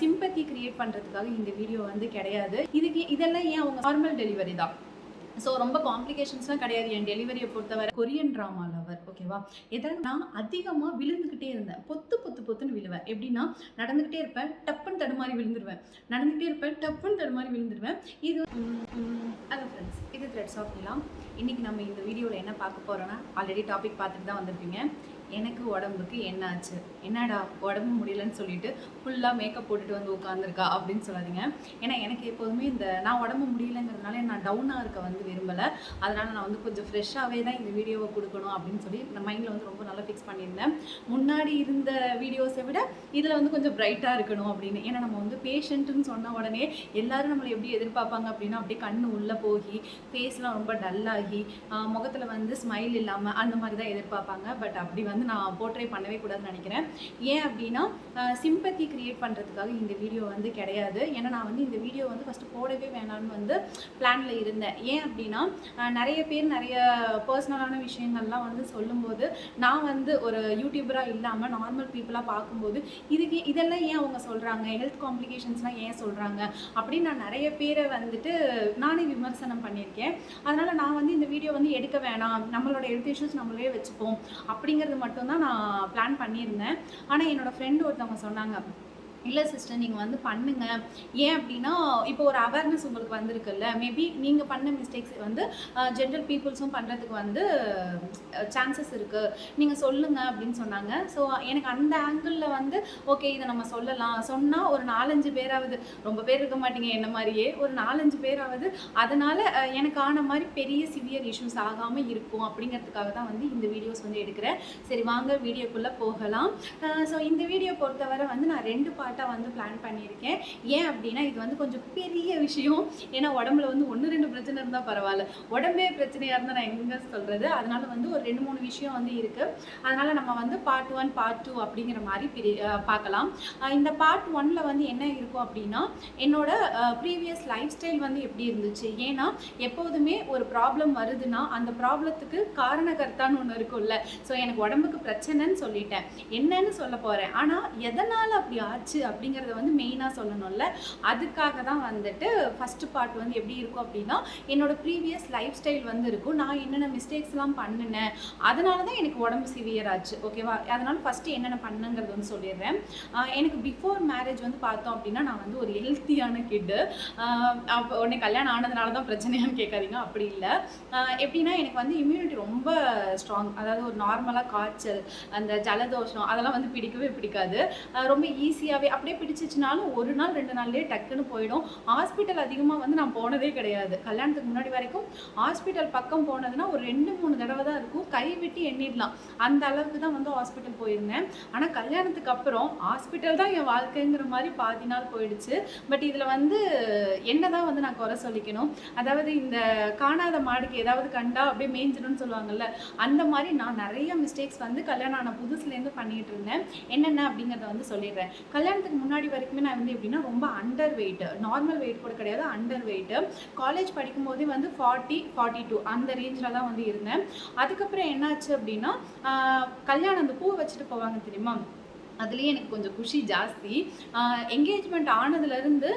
Sympathy create பண்ணுறதுக்காக இந்த video வந்து கிடையாது. இதுக்கு இதெல்லாம் ஏன் அவங்க நார்மல் டெலிவரி தான்? ஸோ ரொம்ப காம்ப்ளிகேஷன்ஸ்லாம் கிடையாது. என் டெலிவரியை பொறுத்தவரை கொரியன் ட்ராமா லவர் ஓகேவா எதாவது நான் அதிகமாக விழுந்துக்கிட்டே இருந்தேன். பொத்து பொத்து பொத்துன்னு விழுவேன். எப்படின்னா நடந்துக்கிட்டே இருப்பேன் டப்புன்னு தடுமாறி விழுந்துருவேன். நடந்துக்கிட்டே இருப்பேன் டப்புன்னு தடுமாறி விழுந்துருவேன். இது அது ஃப்ரெண்ட்ஸ் இது த்ரெட்ஸ் ஆஃப் இல்லாம் இன்றைக்கி நம்ம இந்த வீடியோவில் என்ன பார்க்க போகிறோன்னா ஆல்ரெடி டாபிக் பார்த்துட்டு தான் வந்திருப்பீங்க. எனக்கு உடம்புக்கு என்ன ஆச்சு என்னடா உடம்பு முடியலன்னு சொல்லிட்டு ஃபுல்லாக மேக்கப் போட்டுட்டு வந்து உட்காந்துருக்கா அப்படின்னு சொல்லாதீங்க. ஏன்னா எனக்கு எப்போதுமே இந்த நான் உடம்பு முடியலங்கிறதுனால நான் டவுனாக இருக்க வந்து விரும்பலை. அதனால் நான் வந்து கொஞ்சம் ஃப்ரெஷ்ஷாகவே தான் இந்த வீடியோவை கொடுக்கணும் அப்படின்னு சொல்லி நான் மைண்டில் வந்து ரொம்ப நல்லா ஃபிக்ஸ் பண்ணியிருந்தேன். முன்னாடி இருந்த வீடியோஸை விட இதில் வந்து கொஞ்சம் ப்ரைட்டாக இருக்கணும் அப்படின்னு. ஏன்னா நம்ம வந்து பேஷண்ட்டுன்னு சொன்ன உடனே எல்லாரும் நம்மளை எப்படி எதிர்பார்ப்பாங்க அப்படின்னா அப்படியே கண்ணு உள்ளே போகி ஃபேஸ்லாம் ரொம்ப டல்லாகி முகத்தில் வந்து ஸ்மைல் இல்லாமல் அந்த மாதிரி தான் எதிர்பார்ப்பாங்க. பட் அப்படி வந்து நான் போர்ட்ரே பண்ணவே கூடாதுன்னு நினைக்கிறேன். ஏன் அப்படின்னா சிம்பத்தி கிரியேட் பண்ணுறதுக்காக இந்த வீடியோ வந்து கிடையாது. ஏன்னா நான் வந்து இந்த வீடியோ வந்து ஃபஸ்ட்டு போடவே வேணாம்னு வந்து பிளானில் இருந்தேன். ஏன் அப்படின்னா நிறைய பேர் நிறைய பர்சனலான விஷயங்கள்லாம் வந்து சொல்லும்போது நான் வந்து ஒரு யூடியூபராக இல்லாமல் நார்மல் பீப்புளாக பார்க்கும்போது இதுக்கு இதெல்லாம் ஏன் அவங்க சொல்கிறாங்க ஹெல்த் காம்ப்ளிகேஷன்ஸ்லாம் ஏன் சொல்கிறாங்க அப்படின்னு நான் நிறைய பேரை வந்துட்டு நானே விமர்சனம் பண்ணியிருக்கேன். அதனால் நான் வந்து இந்த வீடியோ வந்து எடுக்க வேணாம். நம்மளோட ஹெல்த் இஷ்யூஸ் நம்மளே வச்சுப்போம். அப்படிங்கிறது மட்டும் மட்டும்தான் நான் பிளான் பண்ணியிருந்தேன். ஆனால் என்னோடய ஃப்ரெண்டு ஒருத்தவங்க சொன்னாங்க இல்லை சிஸ்டர் நீங்கள் வந்து பண்ணுங்க. ஏன் அப்படின்னா இப்போ ஒரு அவேர்னஸ் உங்களுக்கு வந்திருக்குல்ல மேபி நீங்கள் பண்ண மிஸ்டேக்ஸ் வந்து ஜென்ரல் பீப்புள்ஸும் பண்ணுறதுக்கு வந்து சான்சஸ் இருக்குது நீங்கள் சொல்லுங்கள் அப்படின்னு சொன்னாங்க. ஸோ எனக்கு அந்த ஆங்கிளில் வந்து ஓகே இதை நம்ம சொல்லலாம். சொன்னால் ஒரு நாலஞ்சு பேராவது ரொம்ப பேர் இருக்க மாட்டீங்க என்ன மாதிரியே ஒரு நாலஞ்சு பேராவது அதனால் எனக்கு ஆன மாதிரி பெரிய சிவியர் இஷ்யூஸ் ஆகாமல் இருக்கும் அப்படிங்கிறதுக்காக தான் வந்து இந்த வீடியோஸ் வந்து எடுக்கிறேன். சரி வாங்க வீடியோக்குள்ளே போகலாம். ஸோ இந்த வீடியோ பொறுத்தவரை வந்து நான் ரெண்டு பார்ட்டாக வந்து பிளான் பண்ணியிருக்கேன். ஏன் அப்படின்னா இது வந்து கொஞ்சம் பெரிய விஷயம். ஏன்னா உடம்புல வந்து ஒன்று ரெண்டு பிரச்சனை இருந்தால் பரவாயில்ல. உடம்பே பிரச்சனையாக இருந்தால் நான் எங்கே சொல்கிறது அதனால வந்து ஒரு ரெண்டு மூணு விஷயம் வந்து இருக்குது அதனால் நம்ம வந்து பார்ட் ஒன் பார்ட் டூ அப்படிங்கிற மாதிரி பிரி பார்க்கலாம். இந்த பார்ட் ஒன்னில் வந்து என்ன இருக்கும் அப்படின்னா என்னோட ப்ரீவியஸ் லைஃப் ஸ்டைல் வந்து எப்படி இருந்துச்சு? ஏன்னா எப்போதுமே ஒரு ப்ராப்ளம் வருதுன்னா அந்த ப்ராப்ளத்துக்கு காரணகர்த்தான்னு ஒன்று இருக்கும்ல. ஸோ எனக்கு உடம்புக்கு பிரச்சனைன்னு சொல்லிட்டேன். என்னன்னு சொல்ல போகிறேன் ஆனால் எதனால் அப்படி ஆச்சு? அப்படிங்கிறத வந்து மெயினாக சொல்லணும்ல. அதுக்காக தான் வந்துட்டு ஃபஸ்ட்டு பார்ட் வந்து எப்படி இருக்கும் அப்படின்னா என்னோட ப்ரீவியஸ் லைஃப் ஸ்டைல் வந்து இருக்கும். நான் என்னென்ன மிஸ்டேக்ஸ்லாம் பண்ணினேன். அதனால தான் எனக்கு உடம்பு சிவியர் ஆச்சு. ஓகேவா அதனால ஃபஸ்ட்டு என்னென்ன பண்ணுங்கிறது வந்து சொல்லிடுறேன். எனக்கு பிஃபோர் மேரேஜ் வந்து பார்த்தோம் அப்படின்னா நான் வந்து ஒரு ஹெல்த்தியான கிட்டு அப்போ உடனே கல்யாணம் ஆனதுனால தான் பிரச்சனையான்னு கேட்காதீங்க. அப்படி இல்லை. எப்படின்னா எனக்கு வந்து இம்யூனிட்டி ரொம்ப ஸ்ட்ராங் அதாவது ஒரு நார்மலாக காய்ச்சல் அந்த ஜலதோஷம் அதெல்லாம் வந்து பிடிக்கவே பிடிக்காது. ரொம்ப ஈஸியாகவே அப்படியே பிடிச்சிச்சுனாலும் ஒரு நாள் ரெண்டு நாள்லேயே டக்குன்னு போயிடும். ஹாஸ்பிட்டல் அதிகமாக வந்து நான் போனதே கிடையாது. கல்யாணத்துக்கு முன்னாடி வரைக்கும் ஹாஸ்பிட்டல் பக்கம் போனதுன்னா ஒரு ரெண்டு மூணு தடவை தான் இருக்கும். கை விட்டு எண்ணிடலாம். அந்த அளவுக்கு தான் வந்து ஹாஸ்பிட்டல் போயிருந்தேன். ஆனால் கல்யாணத்துக்கு அப்புறம் ஹாஸ்பிட்டல் தான் என் வாழ்க்கைங்கிற மாதிரி பாதி நாள் போயிடுச்சு. பட் இதில் வந்து என்ன தான் வந்து நான் குறை சொல்லிக்கணும். அதாவது இந்த காணாத மாடுக்கு ஏதாவது கண்டா அப்படியே மேய்ஞ்சிடும்னு சொல்லுவாங்கல்ல அந்த மாதிரி நான் நிறைய மிஸ்டேக்ஸ் வந்து கல்யாணம் ஆன புதுசுலேருந்து பண்ணிட்டு இருந்தேன். என்னென்ன அப்படிங்கிறத வந்து சொல்லிடுறேன். கல்யாணம் கல்யாணத்துக்கு முன்னாடி வரைக்குமே நான் வந்து எப்படின்னா ரொம்ப அண்டர் வெயிட் நார்மல் வெயிட் கூட கிடையாது அண்டர் வெயிட் காலேஜ் படிக்கும்போதே வந்து ஃபார்ட்டி ஃபார்ட்டி டூ அந்த ரேஞ்சில் தான் வந்து இருந்தேன். அதுக்கப்புறம் என்னாச்சு அப்படின்னா ஆஹ் கல்யாணம் அந்த பூ வச்சுட்டு போவாங்க தெரியுமா? அதுலேயே எனக்கு கொஞ்சம் குஷி ஜாஸ்தி. என்கேஜ்மெண்ட் ஆனதுலேருந்து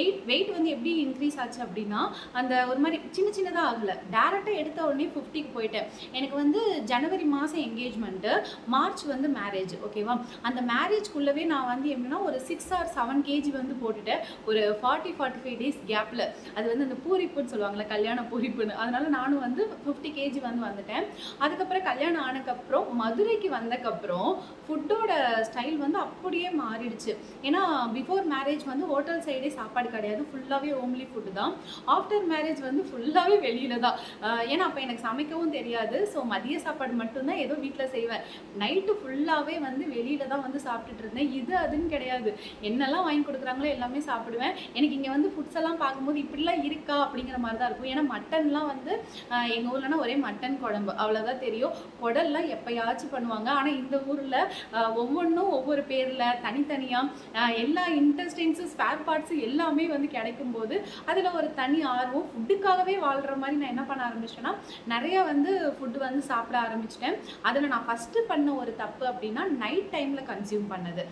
எயிட் வெயிட் வந்து எப்படி இன்க்ரீஸ் ஆச்சு அப்படின்னா அந்த ஒரு மாதிரி சின்ன சின்னதாக ஆகலை. டேரெக்டாக எடுத்த உடனே ஃபிஃப்டிக்கு போயிட்டேன். எனக்கு வந்து ஜனவரி மாதம் என்கேஜ்மெண்ட்டு மார்ச் வந்து மேரேஜ் ஓகேவா அந்த மேரேஜ்க்குள்ளவே நான் வந்து எப்படின்னா ஒரு சிக்ஸ் ஆர் செவன் கேஜி வந்து போட்டுட்டேன். ஒரு ஃபார்ட்டி ஃபார்ட்டி ஃபைவ் டேஸ் கேப்பில் அது வந்து அந்த பூரிப்புன்னு சொல்லுவாங்கள்ல கல்யாண பூரிப்புன்னு. அதனால நானும் வந்து ஃபிஃப்டி கேஜி வந்து வந்துட்டேன். அதுக்கப்புறம் கல்யாணம் ஆனதுக்கப்புறம் மதுரைக்கு வந்தக்கப்புறம் ஃபுட்டோட ஸ்டைல் வந்து அப்படியே மாறிடுச்சு. ஏன்னா பிஃபோர் மேரேஜ் வந்து ஹோட்டல் சைடே சாப்பாடு கிடையாது. ஃபுல்லாகவே ஹோம்லி ஃபுட்டு தான். ஆஃப்டர் மேரேஜ் வந்து ஃபுல்லாகவே வெளியில தான். ஏன்னா அப்போ எனக்கு சமைக்கவும் தெரியாது. ஸோ மதிய சாப்பாடு மட்டும்தான் ஏதோ வீட்டில் செய்வேன். நைட்டு ஃபுல்லாகவே வந்து வெளியில தான் வந்து சாப்பிட்டுட்டு இருந்தேன். இது அதுன்னு கிடையாது. என்னெல்லாம் வாங்கி கொடுக்குறாங்களோ எல்லாமே சாப்பிடுவேன். எனக்கு இங்கே வந்து ஃபுட்ஸ் எல்லாம் பார்க்கும்போது இப்படிலாம் இருக்கா அப்படிங்கிற மாதிரி தான் இருக்கும். ஏன்னா மட்டன்லாம் வந்து எங்கள் ஊர்லனா ஒரே மட்டன் குழம்பு. அவ்வளோதான் தெரியும். குடல்லாம் எப்போயாச்சும் பண்ணுவாங்க. ஆனால் இந்த ஊரில் ஒவ்வொன்றும் ஒவ்வொரு பேரில் தனித்தனியாக எல்லா இன்டெஸ்டிங்ஸும் ஸ்பேர் பார்ட்ஸு எல்லாமே வந்து கிடைக்கும் போது அதில் ஒரு தனி ஆர்வம் ஃபுட்டுக்காகவே வாழ்கிற மாதிரி நான் என்ன பண்ண ஆரம்பிச்சிட்டேன்னா நிறைய வந்து ஃபுட்டு வந்து சாப்பிட ஆரம்பிச்சிட்டேன். அதில் நான் ஃபஸ்ட்டு பண்ண ஒரு தப்பு அப்படின்னா நைட் டைமில் கன்சியூம் பண்ணது.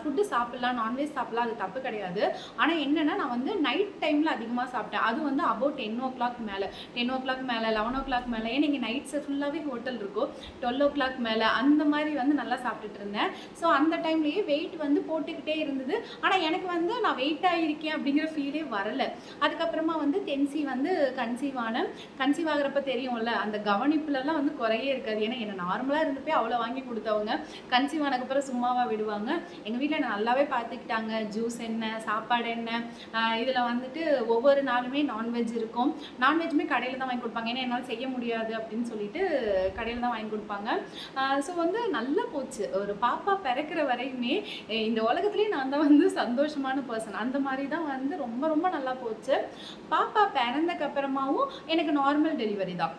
ஃபுட்டு சாப்பிட்லாம் நான்வெஜ் சாப்பிட்லாம் அது தப்பு கிடையாது. ஆனால் என்னென்னா நான் வந்து நைட் டைமில் அதிகமாக சாப்பிட்டேன். அது வந்து அபவுட் டென் ஓ கிளாக் மேலே. டென் ஓ கிளாக் மேலே லெவன் ஓ கிளாக் மேலே ஏன்னா இங்கே நைட்ஸ் ஃபுல்லாகவே ஹோட்டல் இருக்கும். டுவெல் ஓ கிளாக் மேலே அந்த மாதிரி வந்து நல்லா சாப்பிட்டுட்டு இருந்தேன். ஸோ அந்த டைம்லேயே வெயிட் வந்து போட்டுக்கிட்டே இருந்தது. ஆனால் எனக்கு வந்து நான் வெயிட் ஆகிருக்கேன் அப்படிங்கிற ஃபீலே வரலை. அதுக்கப்புறமா வந்து தென்சி வந்து கன்சீவ் ஆனேன். கன்சீவ் ஆகிறப்ப தெரியும்ல அந்த கவனிப்புலலாம் வந்து குறையே இருக்காது. ஏன்னா என்ன நார்மலாக இருந்தப்பே அவ்வளோ வாங்கி கொடுத்தவங்க கன்சீவ் ஆனதுக்கப்புறம் சும்மாவாக விடுவாங்க. எங்கள் வீட்டில் என்னை நல்லாவே பார்த்துக்கிட்டாங்க ஜூஸ் என்ன சாப்பாடு என்ன இதில் வந்துட்டு ஒவ்வொரு நாளுமே நான்வெஜ் இருக்கும். நான்வெஜ்ஜுமே கடையில் தான் வாங்கி கொடுப்பாங்க. ஏன்னா என்னால் செய்ய முடியாது அப்படின்னு சொல்லிட்டு கடையில் தான் வாங்கி கொடுப்பாங்க. ஸோ வந்து நல்லா போச்சு. ஒரு பாப்பா பிறக்கிற வரையுமே இந்த உலகத்துலேயே நான் தான் வந்து சந்தோஷமான பர்சன் அந்த மாதிரி தான் வந்து ரொம்ப ரொம்ப நல்லா போச்சு. பாப்பா பிறந்தக்கப்புறமாவும் எனக்கு நார்மல் டெலிவரி தான்.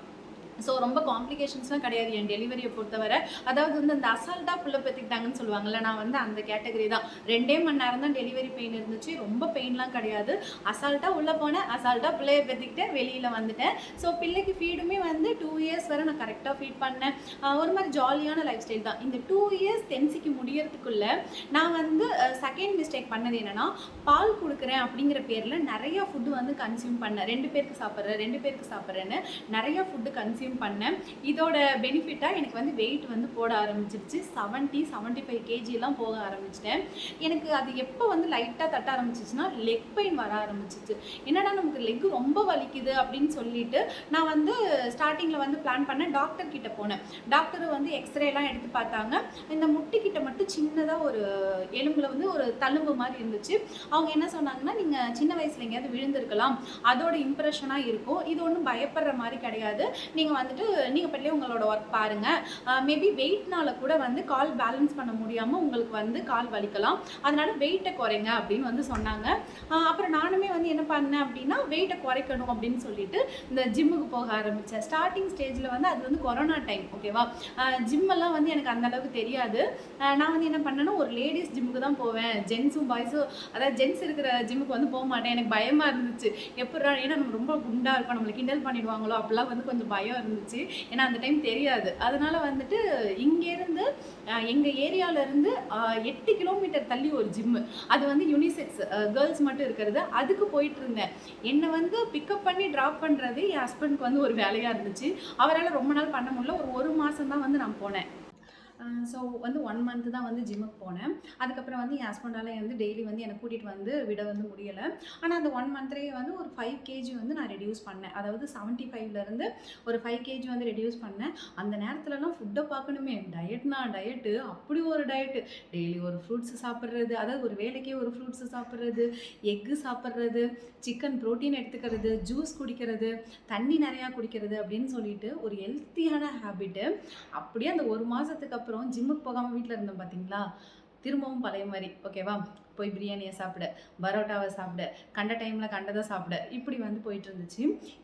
ஸோ ரொம்ப காம்ப்ளிகேஷன்ஸ்லாம் கிடையாது. என் டெலிவரியை பொறுத்தவரை. அதாவது வந்து அந்த அசால்ட்டாக புள்ள பெற்றுக்கிட்டாங்கன்னு சொல்லுவாங்கல்ல நான் வந்து அந்த கேட்டகரி தான். ரெண்டே மணி நேரம் தான் டெலிவரி பெயின் இருந்துச்சு. ரொம்ப பெயின்லாம் கிடையாது. அசால்ட்டாக உள்ளே போனேன். அசால்ட்டாக பிள்ளைய பெற்றுக்கிட்டேன் வெளியில் வந்துட்டேன். ஸோ பிள்ளைக்கு ஃபீடுமே வந்து டூ இயர்ஸ் வரை நான் கரெக்டாக ஃபீட் பண்ணேன். ஒரு மாதிரி ஜாலியான லைஃப் ஸ்டைல் தான். இந்த டூ இயர்ஸ் தென்சிக்கு முடியறதுக்குள்ள நான் வந்து செகண்ட் மிஸ்டேக் பண்ணது என்னென்னா பால் கொடுக்குறேன் அப்படிங்கிற பேரில் நிறைய ஃபுட்டு வந்து கன்சியூம் பண்ணேன். ரெண்டு பேருக்கு சாப்பிட்றேன் ரெண்டு பேருக்கு சாப்பிட்றேன்னு நிறைய ஃபுட்டு கன்சியூம் பண்ணேன். இதோட பெனிஃபிட்டாக எனக்கு வந்து வெயிட் வந்து போட ஆரம்பிச்சிருச்சு. செவன்ட்டி செவன்ட்டி ஃபைவ் கேஜிலாம் போக ஆரம்பிச்சிட்டேன். எனக்கு அது எப்போ வந்து லைட்டாக தட்ட ஆரம்பிச்சிச்சுன்னா லெக் பெயின் வர ஆரம்பிச்சிச்சு. என்னடா நமக்கு லெக் ரொம்ப வலிக்குது அப்படின்னு சொல்லிட்டு நான் வந்து ஸ்டார்டிங்கில் வந்து பிளான் பண்ணேன். டாக்டர் கிட்ட போனேன். டாக்டர் வந்து எக்ஸ்ரேலாம் எடுத்து பார்த்தாங்க. இந்த முட்டிக்கிட்ட மட்டும் சின்னதாக ஒரு எலும்புல வந்து ஒரு தழும்பு மாதிரி இருந்துச்சு. அவங்க என்ன சொன்னாங்கன்னா நீங்கள் சின்ன வயசுல எங்கேயாவது விழுந்திருக்கலாம். அதோட இம்ப்ரெஷனாக இருக்கும். இது ஒன்றும் பயப்படுற மாதிரி கிடையாது. நீங்கள் வந்துட்டு நீங்கள் பட்டிலே உங்களோட ஒர்க் பாருங்கள் மேபி வெயிட்னால கூட வந்து கால் பேலன்ஸ் பண்ண முடியாமல் உங்களுக்கு வந்து கால் வலிக்கலாம். அதனால வெயிட்டை குறைங்க அப்படின்னு வந்து சொன்னாங்க. அப்புறம் நானுமே வந்து என்ன பண்ணேன் அப்படின்னா வெயிட்டை குறைக்கணும் அப்படின்னு சொல்லிட்டு இந்த ஜிம்முக்கு போக ஆரம்பித்தேன் ஸ்டார்டிங் ஸ்டேஜில் வந்து அது வந்து கொரோனா டைம் ஓகேவா? ஜிம்மெல்லாம் வந்து எனக்கு அந்த அளவுக்கு தெரியாது. நான் வந்து என்ன பண்ணேன்னா ஒரு லேடிஸ் ஜிம்முக்கு தான் போவேன். ஜென்ஸும் பாய்ஸும் அதாவது ஜென்ஸ் இருக்கிற ஜிம்முக்கு வந்து போக மாட்டேன். எனக்கு பயமாக இருந்துச்சு. எப்படா ஏன்னா நம்ம ரொம்ப குண்டாக இருக்கும். நம்மளை கிண்டல் பண்ணிடுவாங்களோ அப்படிலாம் வந்து கொஞ்சம் பயம் இருந்துச்சு. ஏன்னா அந்த டைம் தெரியாது. அதனால் வந்துட்டு இங்கேருந்து எங்கள் ஏரியாவிலேருந்து எட்டு கிலோமீட்டர் தள்ளி ஒரு ஜிம்மு அது வந்து யூனிசெக்ஸ் கேர்ள்ஸ் மட்டும் இருக்கிறது. அதுக்கு போயிட்டு இருந்தேன். என்னை வந்து பிக்கப் பண்ணி ட்ராப் பண்ணுறது என் ஹஸ்பண்ட்க்கு வந்து ஒரு வேலையாக இருந்துச்சு. அவரால் ரொம்ப நாள் பண்ண முடியல. ஒரு ஒரு மாதம் தான் வந்து நான் போனேன். ஸோ வந்து ஒன் மந்த்து தான் வந்து ஜிம்முக்கு போனேன். அதுக்கப்புறம் வந்து என் ஹஸ்பண்டால் வந்து டெய்லி வந்து என்னை கூட்டிகிட்டு வந்து விட வந்து முடியலை. ஆனால் அந்த ஒன் மந்த்லேயே வந்து ஒரு ஃபைவ் கேஜி வந்து நான் ரெடியூஸ் பண்ணேன். அதாவது செவன்ட்டி ஃபைவ்லேருந்து ஒரு ஃபைவ் கேஜி வந்து ரெடியூஸ் பண்ணேன். அந்த நேரத்துலலாம் ஃபுட்டை பார்க்கணுமே. டயட்னா டயட்டு அப்படி ஒரு டயட்டு டெய்லி ஒரு ஃப்ரூட்ஸ் சாப்பிட்றது அதாவது ஒரு வேலைக்கே ஒரு ஃப்ரூட்ஸ் சாப்பிட்றது எக்கு சாப்பிட்றது சிக்கன் ப்ரோட்டீன் எடுத்துக்கிறது ஜூஸ் குடிக்கிறது தண்ணி நிறையா குடிக்கிறது அப்படின்னு சொல்லிட்டு ஒரு ஹெல்த்தியான ஹேபிட்டு அப்படியே அந்த ஒரு மாதத்துக்கு அப்புறம் ஜிம்முக்கு போகாமல் வீட்டில் இருந்தோம் பார்த்தீங்களா திரும்பவும் பழைய மாதிரி. ஓகேவா போய் பிரியாணியை சாப்பிட பரோட்டாவை சாப்பிட கண்ட டைமில் கண்டதை சாப்பிட இப்படி வந்து போயிட்டு இருந்துச்சு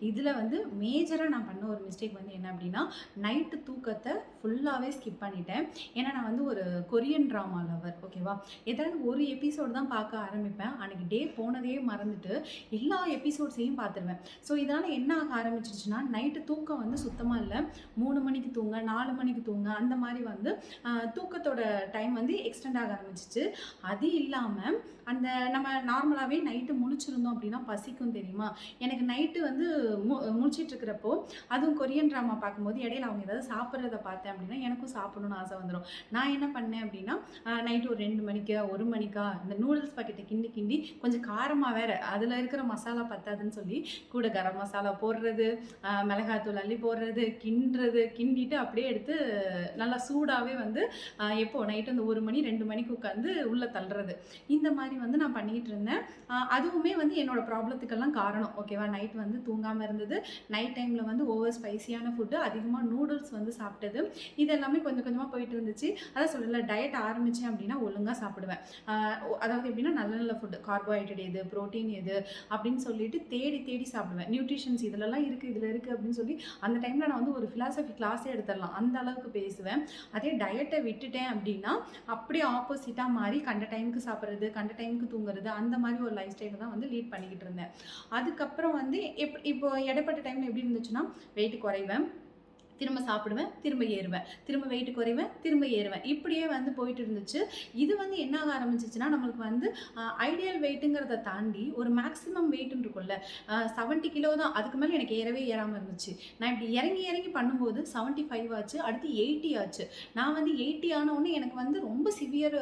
இதில் வந்து மேஜராக நான் பண்ண ஒரு மிஸ்டேக் வந்து என்ன அப்படின்னா நைட்டு தூக்கத்தை ஃபுல்லாகவே ஸ்கிப் பண்ணிட்டேன். ஏன்னா நான் வந்து ஒரு கொரியன் ட்ராமா லவர் ஓகேவா ஏதாவது ஒரு எபிசோடு தான் பார்க்க ஆரம்பிப்பேன். அன்றைக்கி டே போனதே மறந்துட்டு எல்லா எபிசோட்ஸையும் பார்த்துருவேன். ஸோ இதனால் என்ன ஆக ஆரம்பிச்சிருச்சுன்னா நைட்டு தூக்கம் வந்து சுத்தமாக இல்லை. மூணு மணிக்கு தூங்க நாலு மணிக்கு தூங்க அந்த மாதிரி வந்து தூக்கத்தோட டைம் வந்து எக்ஸ்டெண்ட் ஆக ஆரம்பிச்சிச்சு. அது இல்லாமல் அந்த நம்ம நார்மலாகவே நைட்டு முழிச்சிருந்தோம் அப்படின்னா பசிக்கும் தெரியுமா? எனக்கு நைட்டு வந்து மு முழிச்சிட்டு இருக்கிறப்போ அதுவும் கொரியன் ட்ராமா பார்க்கும்போது இடையில அவங்க ஏதாவது சாப்பிட்றத பார்த்தேன் அப்படின்னா எனக்கும் சாப்பிடணும்னு ஆசை வந்துடும் நான் என்ன பண்ணேன் அப்படின்னா நைட்டு ஒரு ரெண்டு மணிக்கா ஒரு மணிக்கா இந்த நூடுல்ஸ் பாக்கெட்டை கிண்டி கிண்டி கொஞ்சம் காரமாக வேற அதில் இருக்கிற மசாலா பத்தாதுன்னு சொல்லி கூட கரம் மசாலா போடுறது மிளகாத்தூள் அள்ளி போடுறது கிண்டுறது கிண்டிட்டு அப்படியே எடுத்து நல்லா சூடாகவே வந்து எப்போ நைட்டு அந்த ஒரு மணி ரெண்டு மணிக்கு உட்காந்து உள்ளே தள்ளுறது. இந்த மாதிரி வந்து நான் பண்ணிகிட்டு இருந்தேன். அதுவுமே வந்து என்னோட ப்ராப்ளத்துக்கெல்லாம் காரணம். ஓகேவா நைட் வந்து தூங்காமல் இருந்தது. நைட் டைமில் வந்து ஓவர் ஸ்பைசியான ஃபுட்டு அதிகமாக நூடுல்ஸ் வந்து சாப்பிட்டது. இது எல்லாமே கொஞ்சம் கொஞ்சமாக போயிட்டு இருந்துச்சு. அதான் சொல்லல டயட் ஆரம்பித்தேன் அப்படின்னா ஒழுங்காக சாப்பிடுவேன். அதாவது எப்படின்னா நல்ல நல்ல ஃபுட்டு கார்போஹைட்ரேட் எது ப்ரோட்டீன் எது அப்படின்னு சொல்லிட்டு தேடி தேடி சாப்பிடுவேன். நியூட்ரிஷன்ஸ் இதுலலாம் இருக்குது இதில் இருக்குது அப்படின்னு சொல்லி அந்த டைமில் நான் வந்து ஒரு ஃபிலாசபி கிளாஸே எடுத்துடலாம். அந்த அளவுக்கு பேசுவேன். அதே டயட்டை விட்டுட்டேன் அப்படின்னா அப்படியே ஆப்போசிட்டாக மாறி கண்ட டைமுக்கு சாப்பிட்றது கண்ட டைமுக்கு தூங்குறது அந்த மாதிரி ஒரு லைஃப் ஸ்டைலை தான் வந்து லீட் பண்ணிக்கிட்டு இருந்தேன். அதுக்கப்புறம் வந்து எப் இப்போ இடைப்பட்ட டைமில் எப்படி இருந்துச்சுன்னா வெயிட் குறைவேன். திரும்ப சாப்பிடுவேன் திரும்ப ஏறுவேன். திரும்ப வெயிட் குறைவேன் திரும்ப ஏறுவேன். இப்படியே வந்து போயிட்டு இருந்துச்சு. இது வந்து என்ன ஆக ஆரம்பிச்சிச்சுன்னா நம்மளுக்கு வந்து ஐடியல் வெயிட்டுங்கிறத தாண்டி ஒரு மேக்ஸிமம் வெயிட்னு இருக்கும்ல செவன்ட்டி கிலோ தான். அதுக்கு மேலே எனக்கு ஏறவே ஏறாமல் இருந்துச்சு. நான் இப்படி இறங்கி இறங்கி பண்ணும்போது செவன்ட்டி ஃபைவ் ஆச்சு அடுத்து எயிட்டி ஆச்சு. நான் வந்து எயிட்டி ஆனவுடனே எனக்கு வந்து ரொம்ப சிவியர்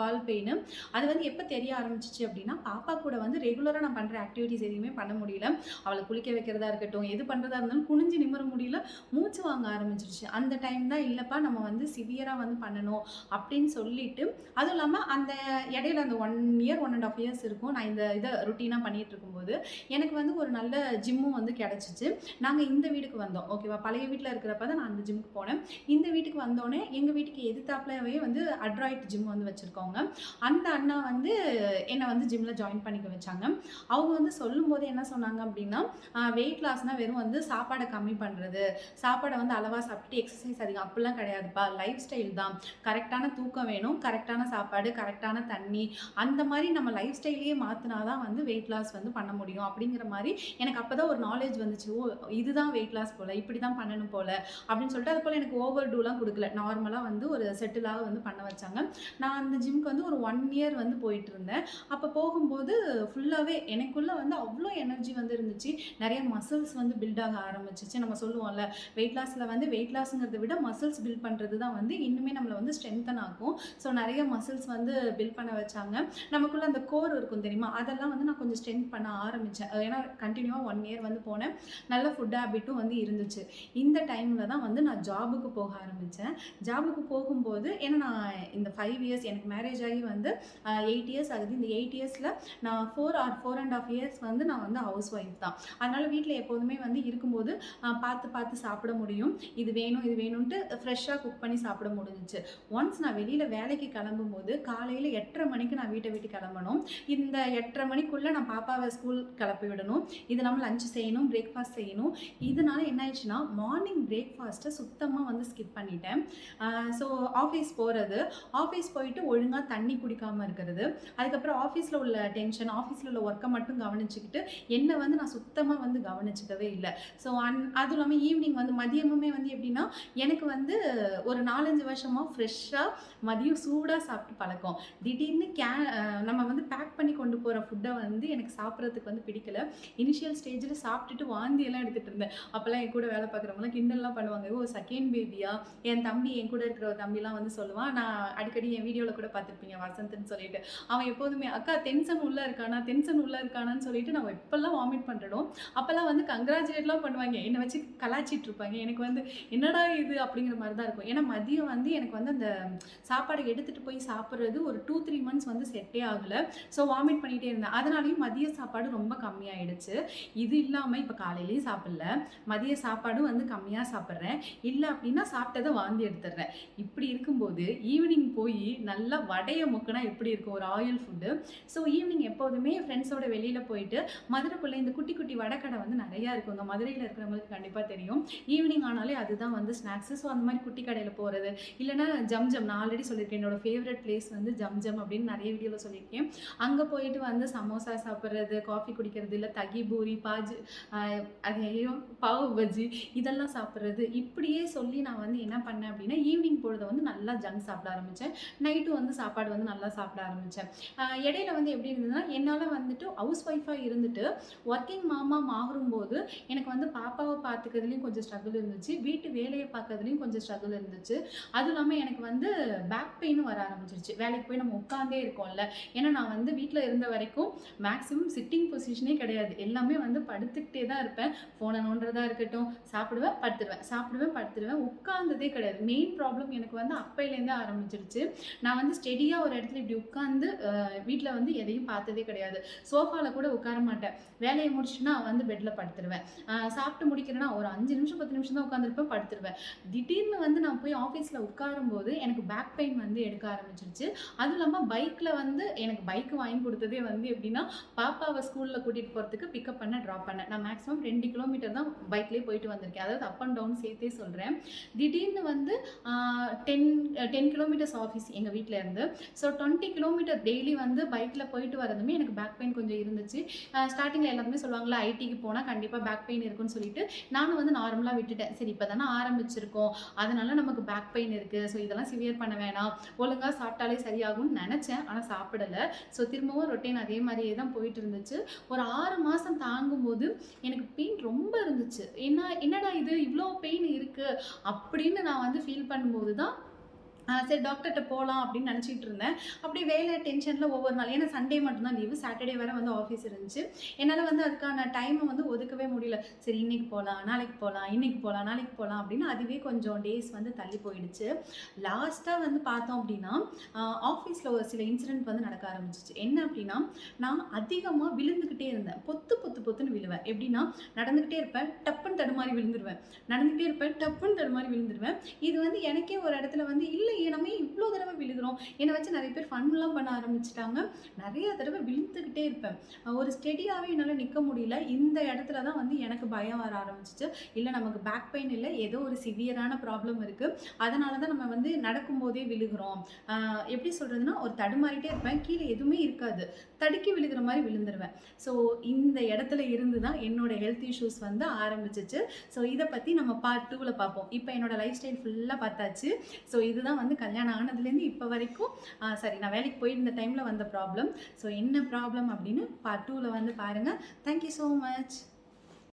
கால் பெயின் அது வந்து எப்போ தெரிய ஆரம்பிச்சிச்சு அப்படின்னா பாப்பா கூட வந்து ரெகுலராக நான் பண்ணுற ஆக்டிவிட்டிஸ் எதுவுமே பண்ண முடியல. அவளை குளிக்க வைக்கிறதா இருக்கட்டும் எது பண்ணுறதா இருந்தாலும் குனிஞ்சு நிமிர முடியல. மூச்சு வாங்க ஆரம்பிச்சிருச்சு. அந்த டைம் தான் இல்லைப்பா நம்ம வந்து சிவியராக வந்து பண்ணணும் அப்படின்னு சொல்லிட்டு அதுவும் இல்லாமல் அந்த இடையில அந்த one year one and half years இருக்கும். நான் இந்த இதை ருட்டீனாக பண்ணிகிட்டு இருக்கும்போது எனக்கு வந்து ஒரு நல்ல ஜிம்மும் வந்து கிடச்சிச்சு. நாங்கள் இந்த வீட்டுக்கு வந்தோம். ஓகேவா பழைய வீட்டில் இருக்கிறப்ப தான் நான் அந்த ஜிம்முக்கு போனேன். இந்த வீட்டுக்கு வந்தோடனே எங்கள் வீட்டுக்கு எதிர்த்தாப்புலவே வந்து அட்ராய்ட் ஜிம் வந்து வச்சுருக்கோங்க அந்த அண்ணா வந்து என்னை வந்து ஜிம்மில் ஜாயின் பண்ணிக்க வச்சாங்க. அவங்க வந்து சொல்லும்போது என்ன சொன்னாங்க அப்படின்னா வெயிட் லாஸ்னால் வெறும் வந்து சாப்பாடை கம்மி பண்ணுறது சாப்பாடை வந்து அளவாக சாப்பிட்டு எக்ஸசைஸ் அதிகம். அப்படிலாம் கிடையாதுப்பா. லைஃப் ஸ்டைல் தான். கரெக்டான தூக்கம் வேணும் கரெக்டான சாப்பாடு கரெக்டான தண்ணி அந்த மாதிரி நம்ம லைஃப் ஸ்டைலையே மாற்றினா தான் வந்து வெயிட் லாஸ் வந்து பண்ண முடியும். அப்படிங்கிற மாதிரி எனக்கு அப்போ தான் ஒரு நாலேஜ் வந்துச்சு. ஓ இதுதான் வெயிட் லாஸ் போல் இப்படி தான் பண்ணணும் போல் அப்படின்னு சொல்லிட்டு அது போல் எனக்கு ஓவர் டூலாம் கொடுக்கல. நார்மலாக வந்து ஒரு செட்டிலாக வந்து பண்ண வச்சாங்க. நான் அந்த ஜிம்க்கு வந்து ஒரு ஒன் இயர் வந்து போயிட்டு இருந்தேன். அப்போ போகும்போது ஃபுல்லாகவே எனக்குள்ளே வந்து அவ்வளோ எனர்ஜி வந்து இருந்துச்சு. நிறைய மசில்ஸ் வந்து பில்ட் ஆக ஆரம்பிச்சிச்சு. நம்ம சொல்லுவோம்ல வெயிட் லாஸில் வந்து வெயிட் லாஸுங்கிறத விட மசில்ஸ் பில்ட் பண்ணுறது தான் வந்து இன்னுமே நம்மளை வந்து ஸ்ட்ரென்தன் ஆகும் ஸோ நிறைய மசில்ஸ் வந்து பில்ட் பண்ண வச்சாங்க. நமக்குள்ள அந்த கோர் இருக்கும் தெரியுமா? அதெல்லாம் வந்து நான் கொஞ்சம் ஸ்ட்ரென்த் பண்ண ஆரம்பித்தேன் ஏன்னா கண்டினியூவாக ஒன் இயர் வந்து போனேன். நல்ல ஃபுட் ஹேபிட்டும் வந்து இருந்துச்சு. இந்த டைமில் தான் வந்து நான் ஜாபுக்கு போக ஆரம்பித்தேன் ஜாபுக்கு போகும்போது ஏன்னா நான் இந்த ஃபைவ் இயர்ஸ் எனக்கு மேரேஜ் ஆகி வந்து எயிட் இயர்ஸ் ஆகுது. இந்த எயிட் இயர்ஸில் நான் four or four and half years வந்து நான் வந்து ஹவுஸ் ஒய்ஃப் தான். அதனால் வீட்டில் எப்போதுமே வந்து இருக்கும்போது பார்த்து பார்த்து சாப்பிட முடியும். இது வேணும் இது வேணும்ன்ட்டு ஃப்ரெஷ்ஷாக குக் பண்ணி சாப்பிட முடிஞ்சிச்சு. ஒன்ஸ் நான் வெளியில் வேலைக்கு கிளம்பும்போது காலையில் எட்டரை மணிக்கு நான் வீட்டை விட்டு கிளம்பணும். இந்த எட்டரை மணிக்குள்ளே நான் பாப்பாவை ஸ்கூல் கிளப்பி விடணும். இது நம்ம லஞ்ச் செய்யணும் பிரேக்ஃபாஸ்ட் செய்யணும். இதனால என்ன ஆயிடுச்சுன்னா மார்னிங் பிரேக்ஃபாஸ்ட்டை சுத்தமாக வந்து ஸ்கிப் பண்ணிட்டேன். ஸோ ஆஃபீஸ் போகிறது ஆஃபீஸ் போயிட்டு ஒழுங்காக தண்ணி குடிக்காமல் இருக்கிறது. அதுக்கப்புறம் ஆஃபீஸில் உள்ள டென்ஷன் ஆஃபீஸில் உள்ள ஒர்க்கை மட்டும் கவனிச்சுக்கிட்டு என்னை வந்து நான் சுத்தமாக வந்து கவனிச்சுக்கவே இல்லை. ஸோ அன் அதுவும் இல்லாமல் ஈவினிங் வந்து மதியமுமே வந்து எப்படின்னா எனக்கு வந்து ஒரு நாலஞ்சு வருஷமாக ஃப்ரெஷ்ஷாக மதியம் சூடாக சாப்பிட்டு பழக்கம். திடீர்னு கே நம்ம வந்து பேக் பண்ணி கொண்டு போகிற ஃபுட்டை வந்து எனக்கு சாப்பிட்றதுக்கு வந்து பிடிக்கல. இனிஷியல் ஸ்டேஜில் சாப்பிட்டுட்டு வாந்தியெல்லாம் எடுத்துகிட்டு இருந்தேன். அப்போல்லாம் என் கூட வேலை பார்க்குறவங்களாம் கிண்டல்லாம் பண்ணுவாங்க. ஓ செகண்ட் பேபியா என் தம்பி என் கூட இருக்கிற தம்பிலாம் வந்து சொல்லுவான். நான் அடிக்கடி என் வீடியோவில் கூட பார்த்துருப்பீங்க வசந்த்னு சொல்லிட்டு. அவன் எப்போதுமே அக்கா டென்ஷன் உள்ளே இருக்கானா? டென்ஷன் உள்ளே இருக்கானான்னு சொல்லிட்டு நான் எப்பெல்லாம் வாமிட் பண்ணுறோம் அப்போல்லாம் வந்து கங்க்ராச்சுலேட்லாம் பண்ணுவாங்க. என்னை வச்சு கலாச்சிட்டு இருப்பாங்க எனக்கு வந்து என்னடா இது? அப்படிங்கிற மாதிரி தான் இருக்கும். ஏன்னா மதியம் வந்து எனக்கு வந்து அந்த சாப்பாடை எடுத்துகிட்டு போய் சாப்பிட்றது ஒரு டூ த்ரீ மந்த்ஸ் வந்து செட்டே ஆகலை. ஸோ வாமிட் பண்ணிகிட்டே இருந்தேன். அதனாலையும் மதிய சாப்பாடு ரொம்ப கம்மியாயிடுச்சு. இது இல்லாமல் இப்போ காலையிலேயும் சாப்பிடல. மதிய சாப்பாடும் வந்து கம்மியாக சாப்பிட்றேன். இல்லை அப்படின்னா சாப்பிட்டதை வாந்தி எடுத்துடுறேன். இப்படி இருக்கும்போது ஈவினிங் போய் நல்லா வடையை முக்குனா எப்படி இருக்கும்? ஒரு ஆயில் ஃபுட்டு. ஸோ ஈவினிங் எப்போதுமே ஃப்ரெண்ட்ஸோட வெளியில் போயிட்டு மதுரைக்குள்ளே இந்த குட்டி குட்டி வடக்கடை வந்து நிறையா இருக்குங்க. மதுரையில் இருக்கிறவங்களுக்கு கண்டிப்பாக தெரியும். ஈவினிங் ஆனாலே அதுதான் வந்து ஸ்நாக்ஸு ஸோ அந்த மாதிரி குட்டி கடையில் போகிறது இல்லைன்னா ஜம்ஜம் நான் ஆல்ரெடி சொல்லியிருக்கேன். என்னோட ஃபேவரட் பிளேஸ் வந்து ஜம்ஜம் அப்படின்னு நிறைய வீடியோவில் சொல்லியிருக்கேன். அங்கே போயிட்டு வந்து சமோசா சாப்பிட்றது காஃபி குடிக்கிறது இல்லை தகி பூரி பாஜி ஆஹ் அது பாவு பஜ்ஜி இதெல்லாம் சாப்பிட்றது. இப்படியே சொல்லி நான் வந்து என்ன பண்ணேன் அப்படின்னா ஈவினிங் பொழுது வந்து நல்லா ஜங்க் சாப்பிட ஆரம்பித்தேன் நைட்டும் வந்து சாப்பாடு வந்து நல்லா சாப்பிட ஆரம்பித்தேன் இடையில வந்து எப்படி இருந்ததுன்னா என்னால் வந்துட்டு ஹவுஸ் ஒய்ஃபாக இருந்துட்டு ஒர்க்கிங் மாமா மாறும்போது எனக்கு வந்து பாப்பாவை பார்த்துக்கிறதுலையும் கொஞ்சம் கொஞ்சம் ஸ்ட்ரகிள் இருந்துச்சு. வீட்டு வேலையை பார்க்கறதுலையும் கொஞ்சம் ஸ்ட்ரகிள் இருந்துச்சு. அதுவும் இல்லாமல் எனக்கு வந்து பேக் பெயினும் வர ஆரம்பிச்சிருச்சு. வேலைக்கு போய் நம்ம உட்காந்தே இருக்கோம்ல. ஏன்னா நான் வந்து வீட்டில் இருந்த வரைக்கும் மேக்ஸிமம் சிட்டிங் பொசிஷனே கிடையாது. எல்லாமே வந்து படுத்துக்கிட்டே தான் இருப்பேன். ஃபோனை நோண்டுறதா இருக்கட்டும் சாப்பிடுவேன் படுத்துருவேன். சாப்பிடுவேன் படுத்துருவேன். உட்காந்ததே கிடையாது. மெயின் ப்ராப்ளம் எனக்கு வந்து அப்பையிலேருந்தே ஆரம்பிச்சிருச்சு. நான் வந்து ஸ்டெடியாக ஒரு இடத்துல இப்படி உட்காந்து வீட்டில் வந்து எதையும் பார்த்ததே கிடையாது. சோஃபாவில் கூட உட்கார மாட்டேன். வேலையை முடிச்சுன்னா வந்து பெட்டில் படுத்துருவேன். சாப்பிட்டு முடிக்கிறேன்னா ஒரு அஞ்சு நிமிஷம் பத்து நிமிஷம் தான் உட்காந்துருப்பேன் படுத்துருவேன். திடீர்னு வந்து நான் போய் ஆஃபீஸில் உட்காரும்போது எனக்கு பேக் பெயின் வந்து எடுக்க ஆரம்பிச்சிருச்சு. அதுவும் இல்லாமல் பைக்கில் வந்து எனக்கு பைக் வாங்கி கொடுத்ததே வந்து எப்படின்னா பாப்பாவை ஸ்கூலில் கூட்டிகிட்டு போகிறதுக்கு பிக்கப் பண்ண ட்ராப் பண்ண. நான் மேக்ஸிமம் ரெண்டு கிலோமீட்டர் தான் பைக்லேயே போயிட்டு வந்திருக்கேன். அதாவது அப் அண்ட் டவுன் சேர்த்தே சொல்கிறேன் திடீர்னு வந்து டென் டென் கிலோமீட்டர்ஸ் ஆஃபீஸ் எங்கள் வீட்டில் இருந்து. ஸோ டுவெண்ட்டி கிலோமீட்டர் டெய்லி வந்து பைக்கில் போயிட்டு வரதுமே எனக்கு பேக் பெயின் கொஞ்சம் இருந்துச்சு. ஸ்டார்டிங்கில் எல்லாருமே சொல்லுவாங்களா ஐடிக்கு போனால் கண்டிப்பாக பேக் பெயின் இருக்குன்னு சொல்லிட்டு நானும் வந்து நார்மலாக விட்டுட்டேன். சரி இப்போ தானே ஆரம்பிச்சிருக்கோம். அதனால நமக்கு பேக் பெயின் இருக்குது ஸோ இதெல்லாம் சிவியர் பண்ண வேணாம். ஒழுங்காக சாப்பிட்டாலே சரியாகும்னு நினச்சேன். ஆனால் சாப்பிடலை. ஸோ திரும்பவும் ரொட்டீன் அதே மாதிரியே தான் போயிட்டு இருந்துச்சு. ஒரு ஆறு மாதம் தாங்கும்போது எனக்கு பெயின் ரொம்ப இருந்துச்சு. என்ன என்னடா இது? இவ்வளோ பெயின் இருக்குது அப்படின்னு நான் வந்து ஃபீல் பண்ணும்போது தான் சரி டாக்டர்கிட்ட போகலாம் அப்படின்னு நினச்சிட்டு இருந்தேன். அப்படியே வேலை டென்ஷனில் ஒவ்வொரு நாள். ஏன்னா சண்டே மட்டும்தான் லீவு சாட்டர்டே வேறு வந்து ஆஃபீஸ் இருந்துச்சு. என்னால் வந்து அதுக்கான டைமை வந்து ஒதுக்கவே முடியல. சரி இன்னைக்கு போகலாம் நாளைக்கு போகலாம் இன்னைக்கு போகலாம் நாளைக்கு போகலாம் அப்படின்னு அதுவே கொஞ்சம் டேஸ் வந்து தள்ளி போயிடுச்சு. லாஸ்ட்டாக வந்து பார்த்தோம் அப்படின்னா ஆஃபீஸில் ஒரு சில இன்சிடென்ட் வந்து நடக்க ஆரம்பிச்சிச்சு. என்ன அப்படின்னா நான் அதிகமாக விழுந்துக்கிட்டே இருந்தேன். பொத்து பொத்து பொத்துன்னு விழுவேன். எப்படின்னா நடந்துக்கிட்டே இருப்பேன். டப்புன்னு தடுமாறி விழுந்துருவேன். நடந்துக்கிட்டே இருப்பேன். டப்புன்னு தடுமாறி விழுந்துருவேன். இது வந்து எனக்கே ஒரு இடத்துல வந்து இல்லை நம்ம இவ்வளோ தடவை விழுகிறோம். என்னை வச்சு நிறைய பேர் ஃபன்லாம் பண்ண ஆரம்பிச்சிட்டாங்க. நிறைய தடவை விழுந்துக்கிட்டே இருப்பேன். ஒரு ஸ்டெடியாகவே என்னால் நிற்க முடியல. இந்த இடத்துல தான் வந்து எனக்கு பயம் வர ஆரம்பிச்சிச்சு. இல்லை நமக்கு பேக் பெயின் இல்லை. ஏதோ ஒரு சிவியரான ப்ராப்ளம் இருக்குது அதனால தான் நம்ம வந்து நடக்கும்போதே விழுகிறோம். எப்படி சொல்கிறதுனா ஒரு தடுமாறிட்டே இருப்பேன். கீழே எதுவுமே இருக்காது. தடுக்கி விழுகிற மாதிரி விழுந்துருவேன். ஸோ இந்த இடத்துல இருந்து தான் என்னோட ஹெல்த் இஷ்யூஸ் வந்து ஆரம்பிச்சிச்சு. ஸோ இதை பற்றி நம்ம பார்ட் டூவில் பார்ப்போம். இப்போ என்னோட லைஃப் ஸ்டைல் ஃபுல்லாக பார்த்தாச்சு. ஸோ இதுதான் வந்து கல்யாணம் ஆனதுலேருந்து இப்போ வரைக்கும் சரி நான் வேலைக்கு போயிருந்த டைமில் வந்த ப்ராப்ளம் ஸோ என்ன ப்ராப்ளம் அப்படின்னு பார்ட் டூவில் வந்து பாருங்கள் தேங்க்யூ ஸோ மச்